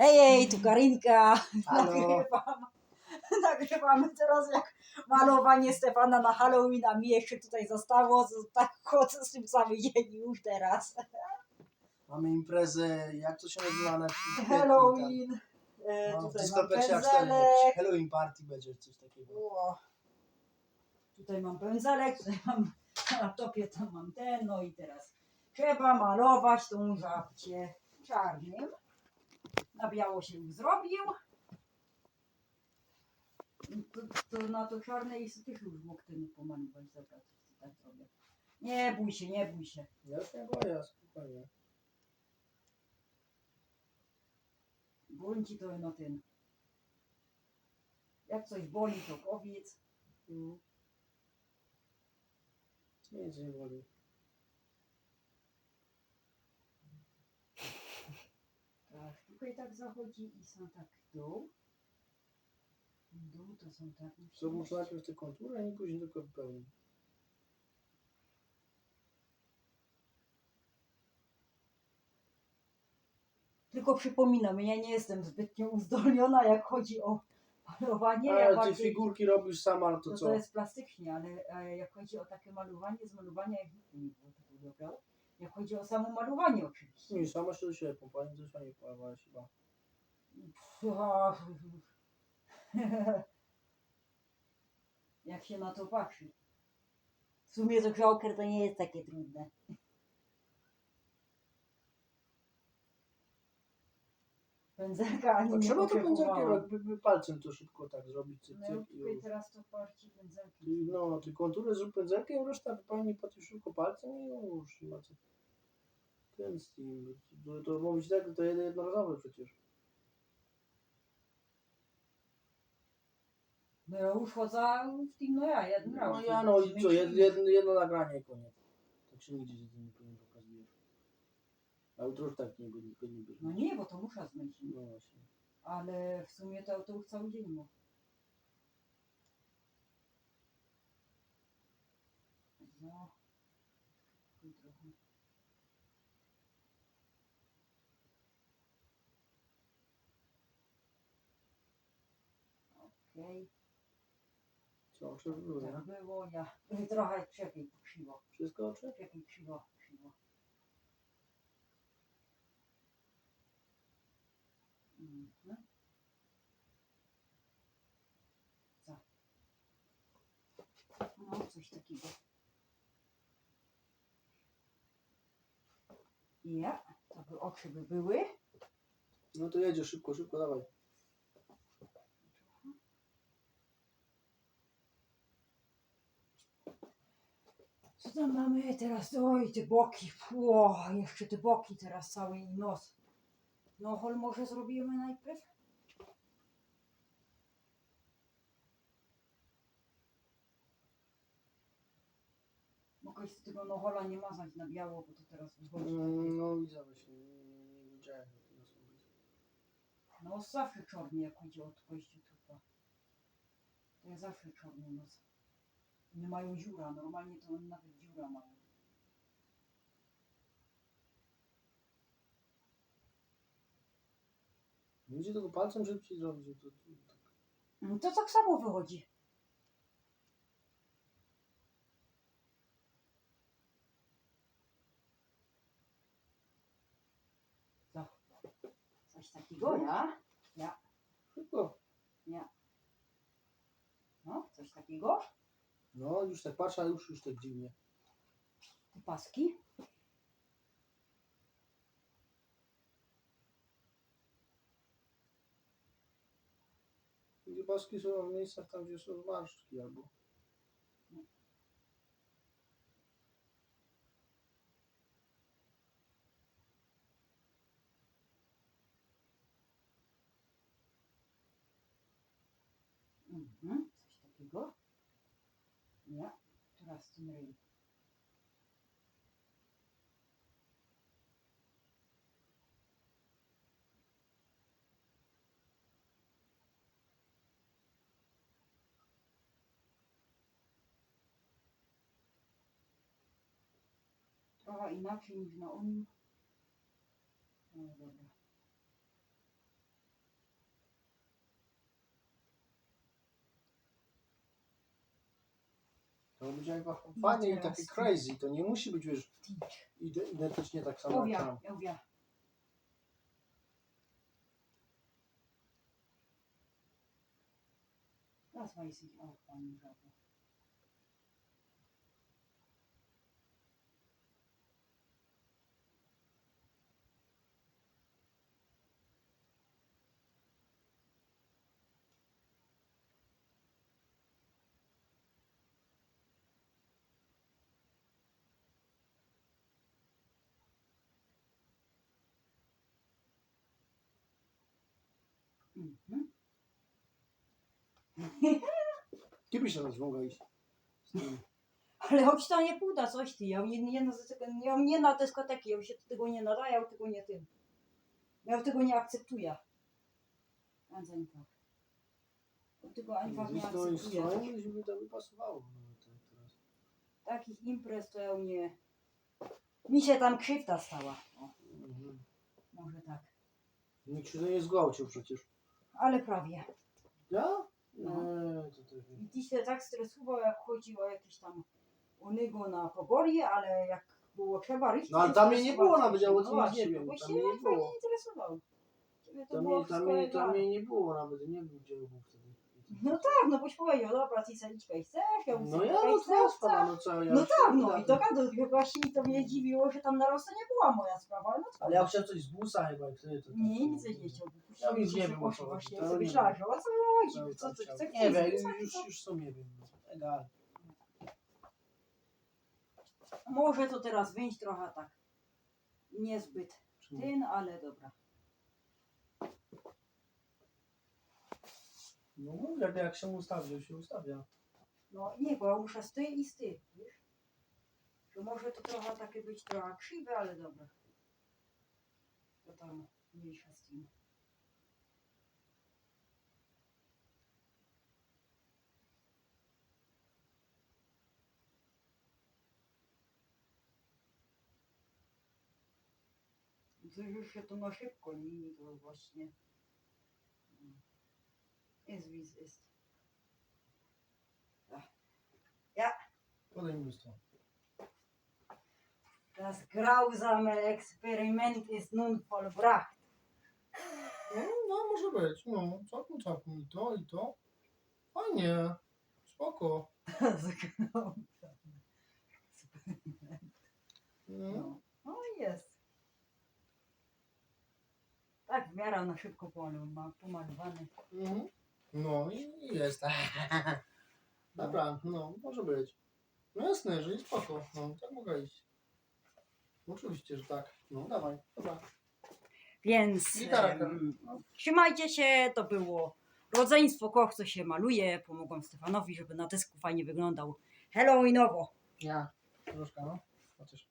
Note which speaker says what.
Speaker 1: Ej, ej, tu Karinka.
Speaker 2: Halo.
Speaker 1: Nagrywam. Nagrywamy teraz jak malowanie Stefana na Halloween, a mi jeszcze tutaj zostało. Tak chodzę z tym dzień już teraz.
Speaker 2: Mamy imprezę, jak to się nazywa na
Speaker 1: Halloween. E,
Speaker 2: No, w
Speaker 1: tutaj mam
Speaker 2: dyskotece A4.
Speaker 1: pędzelek.
Speaker 2: Halloween party będzie coś takiego.
Speaker 1: O, Tutaj mam pędzelek, tutaj mam na laptopie, tam mam ten, no i teraz trzeba malować tą żabcię czarnym. Na biało się już zrobił. To, to na to czarne i też już mógł ten pomalować, to tak zrobię. Nie bój się, nie bój się.
Speaker 2: Ja nie boję, spokojnie.
Speaker 1: Ci to no ten. Jak coś boli, to powiedz.
Speaker 2: Mm. Nic nie boli.
Speaker 1: Tak, tutaj tak zachodzi i są tak dół. Dół to są tak.
Speaker 2: Co muszę najpierw te kontury, a nie później tylko wypełnić.
Speaker 1: Tylko przypominam, ja nie jestem zbytnio uzdolniona, jak chodzi o malowanie.
Speaker 2: Ale
Speaker 1: ja
Speaker 2: ty
Speaker 1: bardziej,
Speaker 2: figurki robisz sama, no to
Speaker 1: to,
Speaker 2: co?
Speaker 1: to jest plastycznie, ale e, jak chodzi o takie malowanie z malowania, jak nikt nie było tego dobrał. Jak chodzi o samo malowanie oczywiście.
Speaker 2: Nie, sama się do siebie to się nie pojawałeś chyba.
Speaker 1: Jak się na to patrzy. W sumie to Joker to nie jest takie trudne. Pędzelka
Speaker 2: A
Speaker 1: nie
Speaker 2: trzeba to pędzelkiem, jakby pędzelkiem to szybko tak zrobić, cyk,
Speaker 1: No
Speaker 2: cyk i
Speaker 1: tutaj
Speaker 2: już.
Speaker 1: teraz to parcie pędzelki.
Speaker 2: No, ty kontury zrób pędzelkiem, reszta wypełni potem szybko palcem i już. Nie ma co. Ten z tym, to, to mówić tak, to jedno- jednorazowe przecież.
Speaker 1: No ja już chodzę w tym, no ja, jeden raz.
Speaker 2: No ja no i co, jed, jedno, jedno nagranie koniec. Tak się nigdzie się tym nie pokazujesz. A jutro już tak nie będzie, nie będzie.
Speaker 1: No nie, bo to muszę zmyć.
Speaker 2: No właśnie.
Speaker 1: Ale w sumie to, to już cały dzień mógł. No. Tu trochę. Okej,
Speaker 2: Co, oczy były,
Speaker 1: tak było, ja trochę krzepiej krzywo,
Speaker 2: Wszystko oczy?
Speaker 1: krzepiej krzywo, krzywo. Mhm. Co? No, coś takiego. Ja, to by oczy by były.
Speaker 2: No to jedzie szybko, szybko, dawaj.
Speaker 1: Co tam mamy teraz? Oj, te boki. Ło, jeszcze te boki teraz cały i nos. No, hol może zrobimy najpierw? Mogę z tego nohola nie mazać na biało, bo to teraz wychodzi.
Speaker 2: Mm, No widzę właśnie, nie, nie, nie widziałem to zrobić.
Speaker 1: No zawsze czarny, jak chodzi o kości trupa. To jest zawsze czarny nos. Nie mają dziura, normalnie to one nawet dziura mają.
Speaker 2: Będzie tego palcem szybciej zrobić, że to, to, tak.
Speaker 1: No To tak samo wychodzi. Co? Coś takiego, ja?
Speaker 2: Szybko.
Speaker 1: No, coś takiego?
Speaker 2: No już tak patrzę, a już, już tak dziwnie.
Speaker 1: Te paski?
Speaker 2: Gdzie paski są w miejscach tam, gdzie są zmarszczki albo...
Speaker 1: Mhm, coś takiego. Ja, teraz ten ryj. Trochę inaczej niż na uni. No dobra.
Speaker 2: To będzie jak fajnie i takie crazy. To nie musi być, wiesz, ide- identycznie tak samo jak tam.
Speaker 1: Weiß ich auch gar nicht. aber- Mhm.
Speaker 2: Ty byś teraz mogła iść. z tym.
Speaker 1: Ale choć to nie pójdę, coś ty. Ja nie, nie, na, ja nie na dyskoteki, ja się tego nie nadaję, ja tego nie tym. Ja tego nie akceptuję. Ganz einfach. Ja tego einfach nie
Speaker 2: Z tą
Speaker 1: akceptuję.
Speaker 2: stroją by to by pasowało. No, to teraz.
Speaker 1: Takich imprez to ja nie... Mi się tam krzywda stała. O,
Speaker 2: Mhm.
Speaker 1: może tak.
Speaker 2: Nikt się nie zgwałcił przecież.
Speaker 1: Ale prawie.
Speaker 2: Ja?
Speaker 1: No.
Speaker 2: Nie, to.
Speaker 1: I dziś się tak stresował, jak chodzi o jakieś tam onygo na pogorie, ale jak było trzeba ryć,
Speaker 2: No, ale tam mnie nie było nawet, ja o tym nie wiem,
Speaker 1: Bo
Speaker 2: tam
Speaker 1: się
Speaker 2: mnie nie
Speaker 1: fajnie
Speaker 2: było.
Speaker 1: interesował. To
Speaker 2: Tam
Speaker 1: było
Speaker 2: tam,
Speaker 1: wszystko
Speaker 2: tam nie było nawet, nie gdzie był wtedy.
Speaker 1: No tak, no boś powiedział, dobra, ty saliczkę chcesz, ja
Speaker 2: No ja no twoja sprawa, no co ja
Speaker 1: No tak, no i to gadu, właśnie to mnie dziwiło, że tam na rosę nie była moja sprawa, ale no co?
Speaker 2: Ale ja chciałem coś z busa chyba, jak wtedy to tak
Speaker 1: Nie, nic nie chciał.
Speaker 2: Ja już nie wiem, o co chodzi, to
Speaker 1: sobie że o co
Speaker 2: Cały
Speaker 1: chodzi, co
Speaker 2: chciałem-
Speaker 1: chcesz?
Speaker 2: Nie wiem, już,
Speaker 1: co?
Speaker 2: już są nie wiem. Egal.
Speaker 1: Może to teraz wyjść trochę tak niezbyt tyn, ale dobra.
Speaker 2: No mówię, jak się ustawi, to się ustawia.
Speaker 1: No nie, bo ja muszę z ty i z ty, wiesz? To może to trochę takie być trochę krzywe, ale dobra. To tam mniejsza z tym. To już się to na szybko nimi to właśnie jest wie es ist.
Speaker 2: Mi lustro.
Speaker 1: Das grausame Experiment ist nun vollbracht.
Speaker 2: No, no może być, no, całkiem, całkiem i to, i to. Fajnie, spoko.
Speaker 1: Das grausame Experiment.
Speaker 2: No.
Speaker 1: No, no jest. Tak w miarę na szybko pomalowany.
Speaker 2: No i i jest. Dobra, no, może być. No jasne, że jest spoko. No, tak mogę iść. Oczywiście, że tak. No, dawaj, dobra.
Speaker 1: Więc
Speaker 2: Gitarka.
Speaker 1: em, trzymajcie się, to było rodzeństwo koch, co się maluje. Pomogłam Stefanowi, żeby na dysku fajnie wyglądał Halloweenowo.
Speaker 2: Ja. Troszkę, no. Chociaż.